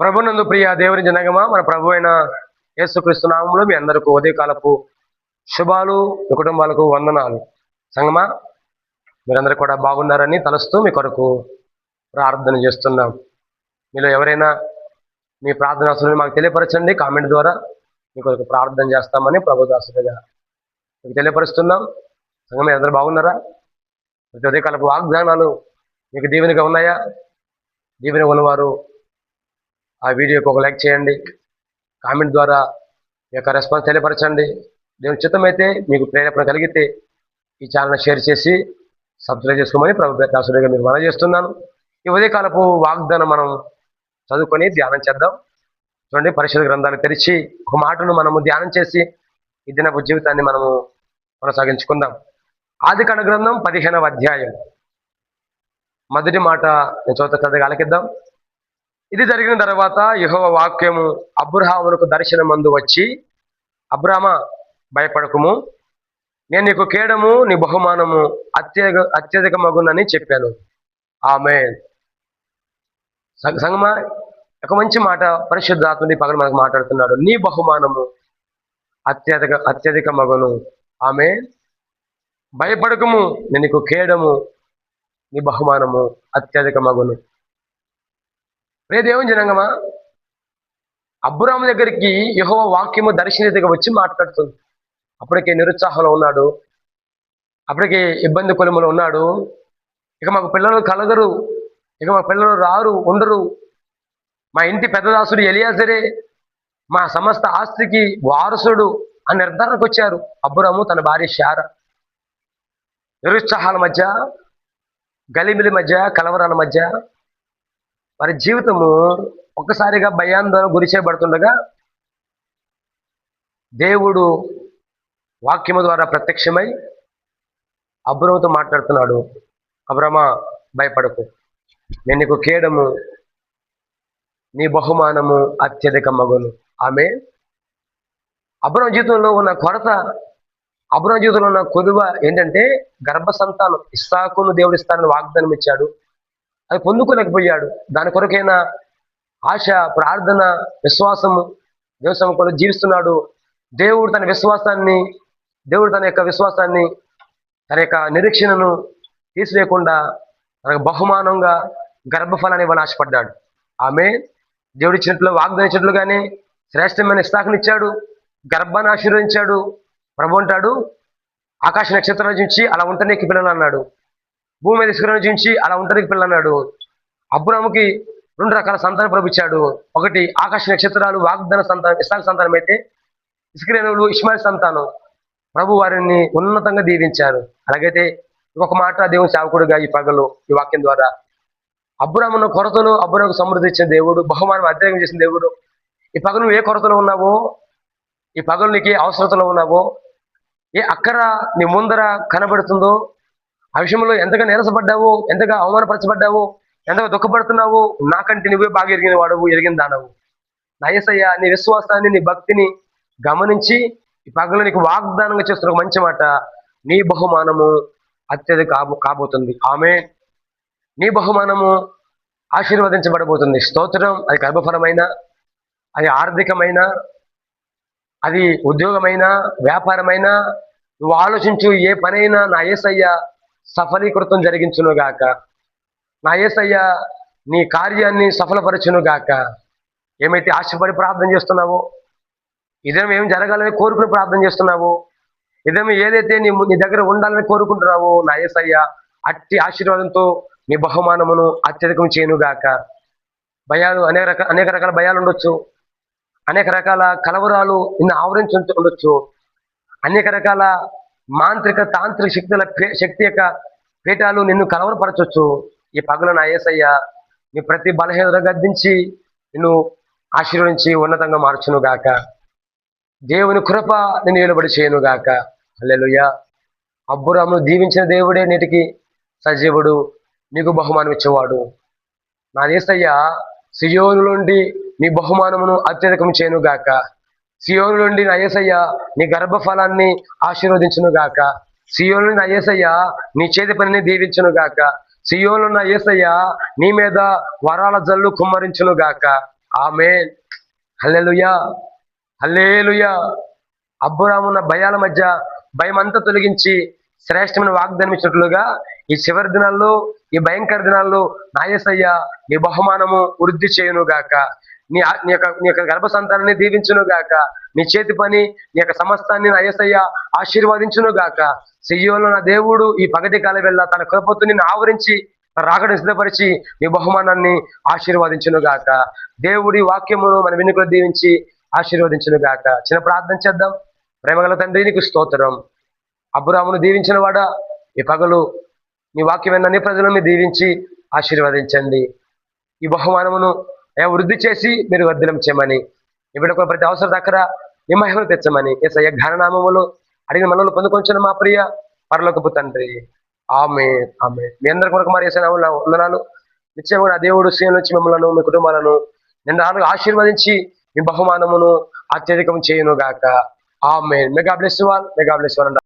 ప్రభునందు ప్రియ దేవుని జనగమా మన ప్రభు అయిన యేసుక్రీస్తు నామంలో మీ అందరికీ ఉదయకాలపు శుభాలు మీ కుటుంబాలకు వందనాలు. సంగమా మీరందరూ కూడా బాగున్నారని తలుస్తూ మీ కొరకు ప్రార్థన చేస్తున్నాం. మీలో ఎవరైనా మీ ప్రార్థన అవసరం మాకు తెలియపరచండి కామెంట్ ద్వారా మీ కొరకు ప్రార్థన చేస్తామని ప్రభుదాసుగా మీకు తెలియపరుస్తున్నాం. సంగమే అందరూ బాగున్నారా? ప్రతి ఉదయకాలపు వాగ్దానాలు మీకు దీవెనిగా ఉన్నాయా? దీవెన ఉన్నవారు ఆ వీడియోకి ఒక లైక్ చేయండి. కామెంట్ ద్వారా మీ యొక్క రెస్పాన్స్ తెలియపరచండి. దేవుని చిత్తమైతే మీకు ప్రేరేపణ కలిగితే ఈ ఛానల్ షేర్ చేసి సబ్స్క్రైబ్ చేసుకోమని ప్రభుత్వ దాసుడిగా మీకు మనం చేస్తున్నాను. ఈ ఉదయకాలపు వాగ్దానం మనం చదువుకొని ధ్యానం చేద్దాం. చూడండి పరిశుద్ధ గ్రంథాలు తెరిచి ఒక మాటను మనము ధ్యానం చేసి ఈ దినపు జీవితాన్ని మనము కొనసాగించుకుందాం. ఆది గ్రంథం పదిహేనవ అధ్యాయం. మొదటి మాట నేను చదువుతా చదివి ఆలకిద్దాం. ఇది జరిగిన తర్వాత యహోవ వాక్యము అబ్రహామునకు దర్శనమందు వచ్చి అబ్రామ భయపడకము. నేను నీకు కేడము నీ బహుమానము అత్యధిక అత్యధిక మగునని చెప్పాను ఆమె సంగమా ఒక మంచి మాట పరిశుద్ధాత్మని పగల మనకు మాట్లాడుతున్నాడు. నీ బహుమానము అత్యధిక అత్యధిక మగును ఆమె భయపడకము. నేను నీకు కేడము నీ బహుమానము అత్యధిక మగును రే దేవుని జనంగమా? అబ్బురాము దగ్గరికి యహో వాక్యము దర్శనీయతగా వచ్చి మాట్లాడుతుంది అప్పటికే నిరుత్సాహంలో ఉన్నాడు. అప్పటికే ఇబ్బంది కొలుములో ఉన్నాడు. ఇక మాకు పిల్లలు కలగరు. ఇక మా పిల్లలు రారు ఉండరు. మా ఇంటి పెద్దదాసుడు ఎలియాసరే మా సమస్త ఆస్తికి వారసుడు అని నిర్ధారణకు వచ్చారు. అబ్బురాము తన భార్య శార. నిరుత్సాహాల మధ్య గలిబిలి మధ్య కలవరాల మధ్య వారి జీవితము ఒక్కసారిగా భయాందోళన గురి చేయబడుతుండగా దేవుడు వాక్యము ద్వారా ప్రత్యక్షమై అబ్రహంతో మాట్లాడుతున్నాడు. అబ్రహ్మ భయపడకు. నేను నీకు కేడము నీ బహుమానము అత్యధిక మగును. ఆమె అబ్రహం జీవితంలో ఉన్న కొరత అబ్రహం జీవితంలో ఉన్న కొదువ ఏంటంటే గర్భ సంతానం ఇస్సాకును దేవుడు ఇస్తానని వాగ్దానం ఇచ్చాడు అది పొందుకోలేకపోయాడు. దాని కొరకైనా ఆశ ప్రార్థన విశ్వాసము దేవసం కొరకు జీవిస్తున్నాడు. దేవుడు తన విశ్వాసాన్ని దేవుడు తన యొక్క విశ్వాసాన్ని తన యొక్క నిరీక్షణను తీసివేయకుండా తనకు బహుమానంగా గర్భఫలాన్ని ఇవ్వాలని ఆశపడ్డాడు. ఆమె దేవుడి ఇచ్చినట్లు వాగ్దానం కానీ శ్రేష్టమైన ఇస్తాకనిచ్చాడు గర్భాన్ని ఆశీర్వదించాడు. ప్రభు అంటాడు ఆకాశ నక్షత్రం నుంచి అలా ఉంటే పిల్లలు అన్నాడు భూమి మీద ఇసుకను నుంచి అలా ఉంటే పిల్లన్నాడు పిల్లలు అబ్రాముకి రెండు రకాల సంతానం ప్రభుత్వాడు ఒకటి ఆకాశ నక్షత్రాలు వాగ్దాన సంతానం ఇస్లాం సంతానం అయితే ఇసుకరేణువులు ఇస్మాయిల్ సంతానం. ప్రభు వారిని ఉన్నతంగా దీవించారు. అలాగైతే ఒక మాట దేవుని సేవకుడుగా ఈ పగలు ఈ వాక్యం ద్వారా. అబ్బురామున్న కొరతను అబ్బురాకు సమృద్ధి ఇచ్చిన దేవుడు బహుమానం అధ్యయనం చేసిన దేవుడు. ఈ పగలు నువ్వు ఏ కొరతలో ఉన్నావో ఈ పగలు నీకు ఏ అవసరతలో ఉన్నావో ఏ అక్కర నీ ముందర కనబడుతుందో ఆ విషయంలో ఎంతగా నీరసపడ్డావో? ఎంతగా అవమానపరచబడ్డావో? ఎంతగా దుఃఖపడుతున్నావో? నాకంటే నువ్వే బాగా ఎరిగిన వాడవు ఎరిగిన దానవు. నా నీ విశ్వాసాన్ని నీ భక్తిని గమనించి ఈ పగలు నీకు వాగ్దానంగా చేస్తున్న ఒక మంచి మాట. నీ బహుమానము అత్యధిక కాబోతుంది. ఆమె. నీ బహుమానము ఆశీర్వదించబడబోతుంది. స్తోత్రం. అది గర్భఫలమైన అది ఆర్థికమైన అది ఉద్యోగమైన వ్యాపారమైన. నువ్వు ఆలోచించు ఏ పనైనా నా ఏసయ్యా సఫలీకృతం జరిగించును గాక నా ఏసయ్యా నీ కార్యాన్ని సఫలపరచును గాక ఏమైతే ఆశపడి ప్రార్థన చేస్తున్నావో ఇదేమో ఏం జరగాలని కోరుకుని ప్రార్థన చేస్తున్నావో ఇదేమో ఏదైతే నీ నీ దగ్గర ఉండాలని కోరుకుంటున్నావో నా ఏసయ్య అట్టి ఆశీర్వాదంతో నీ బహుమానమును అత్యధికం చేయనుగాక. భయాలు అనేక రకాల అనేక రకాల భయాలు ఉండొచ్చు. అనేక రకాల కలవరాలు నిన్ను ఆవరించి ఉండొచ్చు. అనేక రకాల మాంత్రిక తాంత్రిక శక్తుల శక్తి యొక్క పీఠాలు నిన్ను కలవరపరచొచ్చు. ఈ పగల నా ఏసయ్య నీ ప్రతి బలహీనత గద్దించి నిన్ను ఆశీర్వదించి ఉన్నతంగా మార్చును గాక. దేవుని కృప నిన్ను వెలుబడి చేయను గాక. హల్లెలూయా. అబ్బురామును దీవించిన దేవుడే నేటికి సజీవుడు నీకు బహుమానం ఇచ్చేవాడు. నా దేశయ్య సియోను నుండి నీ బహుమానమును అత్యధికం చేయను గాక. సియోను నుండి నా నీ గర్భఫలాన్ని ఆశీర్వదించును గాక. సియోను నుండి యేసయ్య నీ చేతి పనిని దీవించును గాక. సియోను ఉన్న యేసయ్య నీ మీద వరాల జల్లు కుమ్మరించును గాక. ఆమె హల్లెలుయా. హల్లేలుయా. అబ్బురామున్న భయాల మధ్య భయం అంతా తొలగించి శ్రేష్టమైన వాగ్దానించినట్లుగా ఈ చివరి దినాల్లో ఈ భయంకర దినాల్లో నాయసయ్య నీ బహుమానము వృద్ధి చేయును గాక. నీ నీ యొక్క నీ యొక్క గర్భ సంతానాన్ని దీవించును గాక. నీ చేతి పని నీ యొక్క సమస్తాన్ని అయసయ్య ఆశీర్వదించును గాక. సియ్యోలో నా దేవుడు ఈ పగటి కాల వెళ్ళ తన కృపతో నిన్ను ఆవరించి రాకడం సిద్ధపరిచి నీ బహుమానాన్ని ఆశీర్వదించును గాక. దేవుడి వాక్యమును మన వెనుకలు దీవించి ఆశీర్వదించును గాక. చిన్న ప్రార్థన చేద్దాం. ప్రేమగల తండ్రి నీకు స్తోత్రం. అబ్బురామును దీవించిన వాడ ఈ పగలు నీ వాక్యమైన అన్ని ప్రజలను దీవించి ఆశీర్వదించండి. ఈ బహుమానమును వృద్ధి చేసి మీరు వర్ధనం చేయమని ఇప్పుడు ప్రతి అవసరం దగ్గర మీ మహిమను తెచ్చమని ఏసయ్య ఘననామములు అడిగిన మనలో పొందుకొంచిన మా ప్రియ పరలోకపు తండ్రి. ఆమె ఆమె మీ అందరి కొరకు మరి వేసిన వందనాలు. నిత్యం కూడా దేవుడు శ్రీ నుంచి మిమ్మల్ని మీ కుటుంబాలను నిన్న ఆశీర్వదించి మీ బహుమానమును అత్యధికం చేయను గాక ఆమె mega bless wall mega bless wall